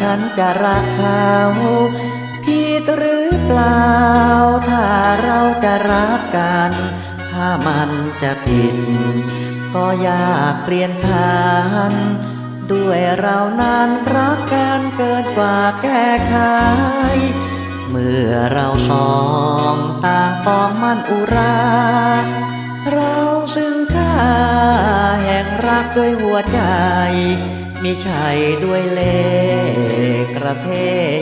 ฉันจะรักเขาผิดหรือเปล่า ถ้าเราจะรักกัน ถ้ามันจะผิด ก็อยากเปลี่ยนผ่านด้วยเรานั้นรักกันเกินกว่าแก้ไข เมื่อเราสองต่างปองมั่นอุรา เราซึ่งค่าแห่งรักด้วยหัวใจ มิใช่ด้วยเล ระเท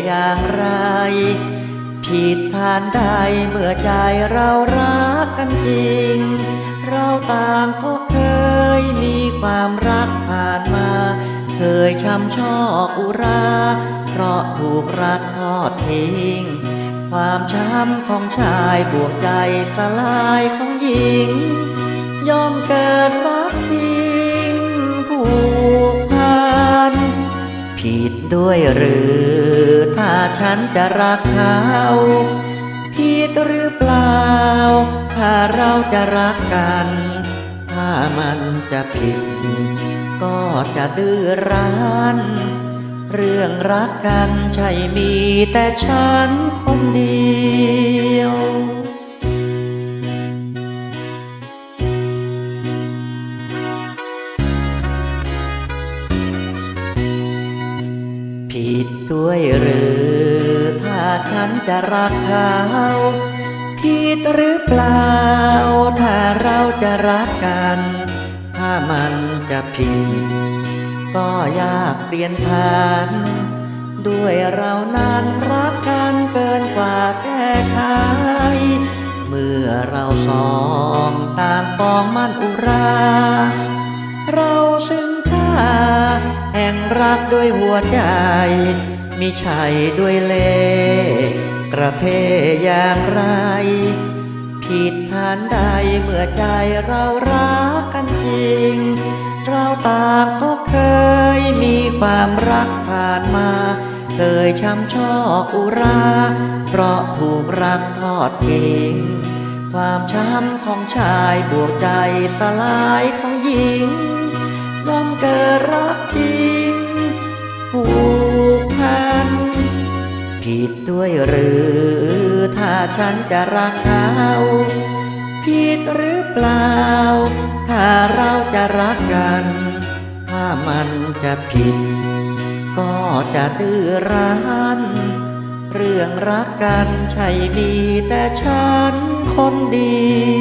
อย่างไร ผิดทานใดเมื่อใจเรารักกันจริง เราต่างก็เคยมีความรักผ่านมา เคยช้ำชอกอุรา เพราะถูกรักทอดทิ้ง ความช้ำของชายบวกใจสลายของหญิง ยอมเกิดรัก ดด้วยหรือ ถ้าฉันจะรักเขาผิดหรือเปล่า ถ้าเราจะรักกัน ถ้ามันจะผิด ก็จะดื้อรั้น เรื่องรักกันใช่มีแต่ฉันคนเดีย ด้วยหรือถ้าฉันจะรักเขาผิดหรือเปล่า ถ้าเราจะรักกัน ถ้ามันจะผิด ก็อยากเปลี่ยนผ่าน ด้วยเรานั้นรักกันเกินกว่าแก้ไขเมื่อเราสองต่างปองมันอุรา เราซึ่งค่าแห่งรักด้วยหัวใจ มิใช่ด้วยเล่กระเทอย่างไร ผิดทานใดเมื่อใจเรารักกันจริง เราต่างก็เคยมีความรักผ่านมา เคยช้ำชอกอุรา เพราะถูกรักทอดทิ้งความช้ำของชายบวกใจสลายของหญิง ด้วยหรือ ถ้าฉันจะรักเขาผิดหรือเปล่า ถ้าเราจะรักกัน ถ้ามันจะผิด ก็จะดื้อรั้นเรื่องรักกันใช่ดีแต่ฉันคนเดีย